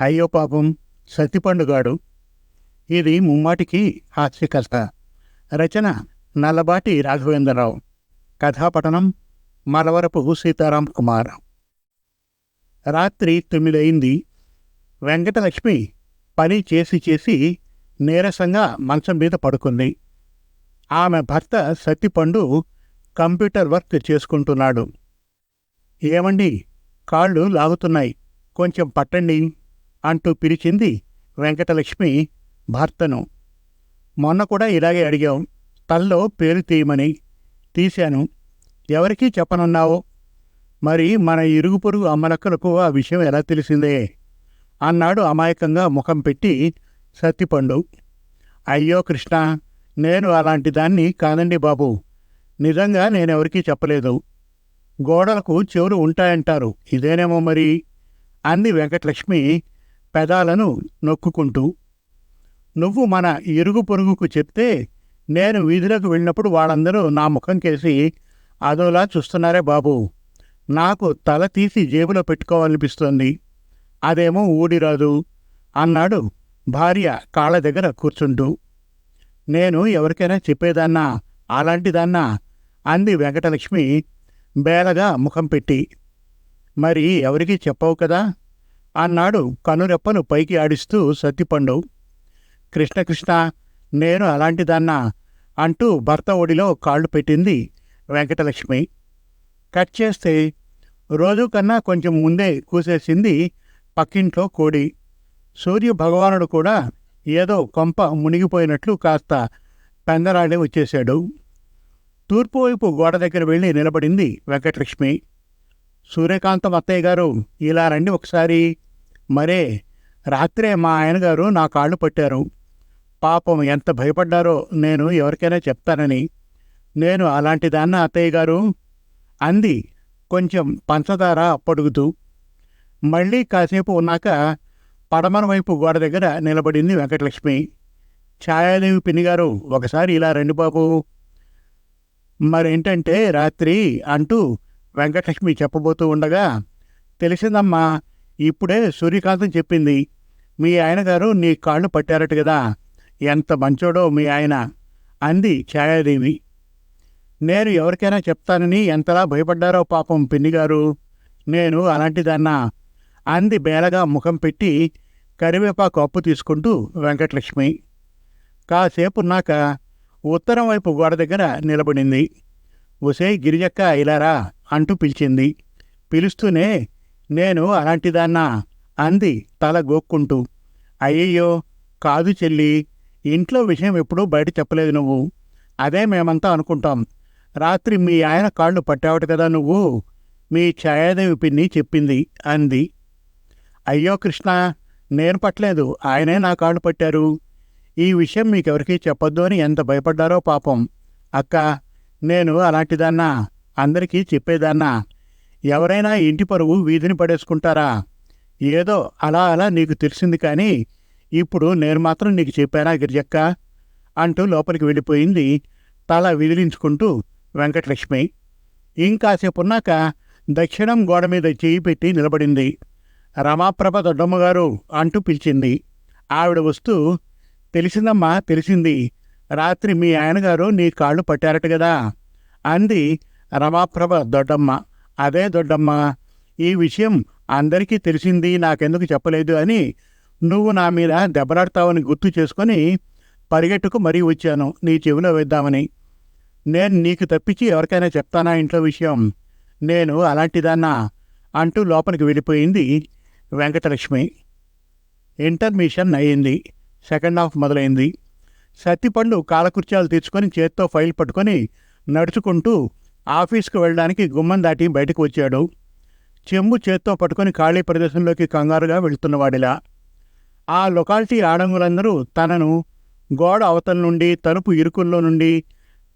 అయ్యో పాపం సత్తిపండుగాడు ఇది ముమ్మాటికి హాస్యకథ. రచన నల్లబాటి రాఘవేంద్రరావు. కథాపఠనం మలవరపు సీతారాం కుమార్. రాత్రి తొమ్మిదయింది. వెంకటలక్ష్మి పని చేసి చేసి నీరసంగా మంచం మీద పడుకుంది. ఆమె భర్త సత్తిపండు కంప్యూటర్ వర్క్ చేసుకుంటున్నాడు. ఏమండి? కాళ్ళు లాగుతున్నాయి. కొంచెం పట్టండి. అంటూ పిలిచింది వెంకటలక్ష్మి భర్తను. మొన్న కూడా ఇలాగే అడిగాం తల్లో పేరు తీయమని తీశాను. ఎవరికీ చెప్పనున్నావో? మరి మన ఇరుగు పొరుగు అమ్మలక్కలకు ఆ విషయం ఎలా తెలిసిందే? అన్నాడు అమాయకంగా ముఖం పెట్టి సత్తిపండు. అయ్యో కృష్ణ నేను అలాంటి దాన్ని కాదండి బాబు. నిజంగా నేనెవరికీ చెప్పలేదు. గోడలకు చెవులు ఉంటాయంటారు. ఇదేనేమో మరి? అంది వెంకటలక్ష్మి పెదాలను నొక్కుకుంటూ నువ్వు మన ఇరుగు పొరుగుకు చెప్తే నేను వీధిలోకి వెళ్ళినప్పుడు వాళ్ళందరూ నా ముఖం కేసి అదోలా చూస్తున్నారే బాబు. నాకు తల తీసి జేబులో పెట్టుకోవాలనిపిస్తోంది. అదేమో ఊడిరాదు అన్నాడు భార్య కాళ్ళ దగ్గర కూర్చుంటూ. నేను ఎవరికైనా చెప్పేదాన్నా అలాంటిదాన్నా అంది వెంకటలక్ష్మి బేలగా ముఖం పెట్టి. మరి ఎవరికీ చెప్పవు కదా? అన్నాడు. కనురెప్పను పైకి ఆడిస్తూ సత్తిపండు కృష్ణకృష్ణ నేను అలాంటిదాన్నా అంటూ భర్త ఒడిలో కాళ్ళు పెట్టింది వెంకటలక్ష్మి. కట్ చేస్తే రోజు కన్నా కొంచెం ముందే కూసేసింది పక్కింట్లో కోడి. సూర్య భగవానుడు కూడా ఏదో కొంప మునిగిపోయినట్లు కాస్త పెందరాడే వచ్చేశాడు. తూర్పు వైపు గోడ దగ్గర వెళ్ళి నిలబడింది వెంకటలక్ష్మి. సూర్యకాంతం అత్తయ్య గారు ఇలా రండి ఒకసారి. మరే రాత్రే మా ఆయనగారు నా కాళ్ళు పట్టారు. పాపం ఎంత భయపడ్డారో నేను ఎవరికైనా చెప్తానని. నేను అలాంటిదాన్న అత్తయ్య గారు అంది కొంచెం పంచదార అప్పడుగుతూ మళ్ళీ కాసేపు ఉన్నాక పడమర వైపు గోడ దగ్గర నిలబడింది వెంకటలక్ష్మి. ఛాయాదేవి పిన్నిగారు ఒకసారి ఇలా రండి బాబు. మరేంటంటే రాత్రి అంటూ వెంకటలక్ష్మి చెప్పబోతూ ఉండగా తెలిసిందమ్మా ఇప్పుడే సూర్యకాంతం చెప్పింది మీ ఆయన గారు నీ కాళ్ళు పట్టారట కదా ఎంత మంచోడో మీ ఆయన అంది ఛాయాదేవి. నేను ఎవరికైనా చెప్తానని ఎంతలా భయపడ్డారో పాపం పిన్నిగారు నేను అలాంటిదన్నా అంది బేలగా ముఖం పెట్టి కరివేపాకు అప్పు తీసుకుంటూ వెంకటలక్ష్మి. కాసేపున్నాక ఉత్తరం వైపు గోడ దగ్గర నిలబడింది. ఒసే గిరిజక్క ఇలారా అంటూ పిలిచింది. పిలుస్తూనే నేను అలాంటిదాన్నా అంది తల గోక్కుంటూ. అయ్యయ్యో కాదు చెల్లి ఇంట్లో విషయం ఎప్పుడూ బయట చెప్పలేదు నువ్వు. అదే మేమంతా అనుకుంటాం. రాత్రి మీ ఆయన కాళ్ళు పట్టావట కదా నువ్వు? మీ ఛాయాదేవి పిన్ని చెప్పింది అంది. అయ్యో కృష్ణ నేను పట్టలేదు. ఆయనే నా కాళ్ళు పట్టారు. ఈ విషయం మీకెవరికీ చెప్పొద్దు అని ఎంత భయపడ్డారో పాపం. అక్క నేను అలాంటిదాన్నా అందరికీ చెప్పేదాన్నా. ఎవరైనా ఇంటి పరువు వీధిని పడేసుకుంటారా? ఏదో అలా అలా నీకు తెలిసింది కానీ ఇప్పుడు నేను మాత్రం నీకు చెప్పానా గిరిజక్క? అంటూ లోపలికి వెళ్ళిపోయింది. తల విదిలించుకుంటూ వెంకటలక్ష్మి. ఇంకాసేపు ఉన్నాక దక్షిణం గోడ మీద చేయి పెట్టి నిలబడింది. రమాప్రభ దొడ్డమ్మగారు అంటూ పిలిచింది. ఆవిడ వస్తూ తెలిసిందమ్మా తెలిసింది. రాత్రి మీ ఆయనగారు నీ కాళ్ళు పట్టారట కదా అంది రమాప్రభ దొడ్డమ్మ. అదే దొడ్డమ్మ ఈ విషయం అందరికీ తెలిసింది నాకెందుకు చెప్పలేదు అని నువ్వు నా మీద దెబ్బలాడతావని గుర్తు చేసుకొని పరిగెట్టుకు మరీ వచ్చాను నీ చెవిలో వేద్దామని. నేను నీకు తప్పించి ఎవరికైనా చెప్తానా ఇంట్లో విషయం? నేను అలాంటిదన్నా అంటూ లోపలికి వెళ్ళిపోయింది వెంకటలక్ష్మి. ఇంటర్మిషన్ అయ్యింది సెకండ్ హాఫ్ మొదలైంది. సత్తిపండు కాలకృత్యాలు తెచ్చుకొని చేత్తో ఫైల్ పట్టుకొని నడుచుకుంటూ ఆఫీస్కి వెళ్ళడానికి గుమ్మం దాటి బయటకు వచ్చాడు. చెంబు చేత్తో పట్టుకొని ఖాళీ ప్రదేశంలోకి కంగారుగా వెళుతున్నవాడిలా. ఆ లొకాలిటీ ఆడంగులందరూ తనను గోడ అవతల నుండి తలుపు ఇరుకుల్లో నుండి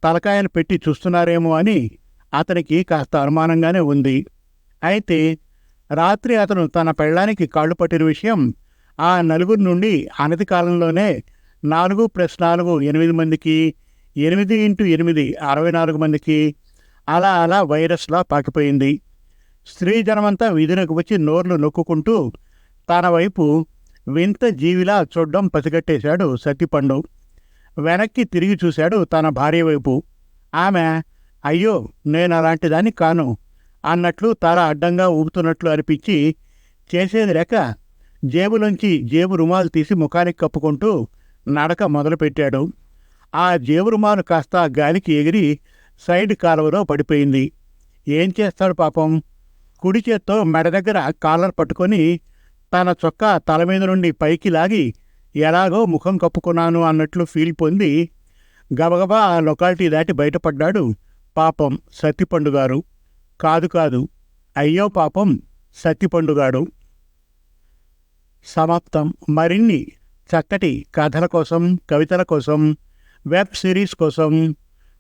తలకాయలు పెట్టి చూస్తున్నారేమో అని అతనికి కాస్త అనుమానంగానే ఉంది. అయితే రాత్రి అతను తన పెళ్ళానికి కాళ్ళు పట్టిన విషయం ఆ నలుగురు నుండి అనతి కాలంలోనే నాలుగు ప్లస్ నాలుగు ఎనిమిది మందికి ఎనిమిది ఇంటూ ఎనిమిది అరవై నాలుగు మందికి అలా అలా వైరస్లా పాకిపోయింది. స్త్రీ జనమంతా వీధిలోకి వచ్చి నోర్లు నొక్కుకుంటూ తన వైపు వింత జీవిలా చూడ్డం పసిగట్టేశాడు సత్తిపండు వెనక్కి తిరిగి చూశాడు తన భార్య వైపు. ఆమె అయ్యో నేను అలాంటిదాన్ని కాను అన్నట్లు తల అడ్డంగా ఊపుతున్నట్లు అనిపించి చేసేది లేక జేబులోంచి జేబు రుమాలు తీసి ముఖానికి కప్పుకుంటూ నడక మొదలుపెట్టాడు. ఆ జేబు రుమాలు కాస్త గాలికి ఎగిరి సైడ్ కాలువలో పడిపోయింది. ఏం చేస్తాడు పాపం? కుడి చేత్తో మెడ దగ్గర కాలర్ పట్టుకొని తన చొక్కా తల మీద నుండి పైకి లాగి ఎలాగో ముఖం కప్పుకున్నాను అన్నట్లు ఫీల్ పొంది గబగబా ఆ లొకాలిటీ దాటి బయటపడ్డాడు పాపం సత్తిపండుగారు కాదు కాదు అయ్యో పాపం సత్తిపండుగాడు సమాప్తం. మరిన్ని చక్కటి కథల కోసం కవితల కోసం వెబ్ సిరీస్ కోసం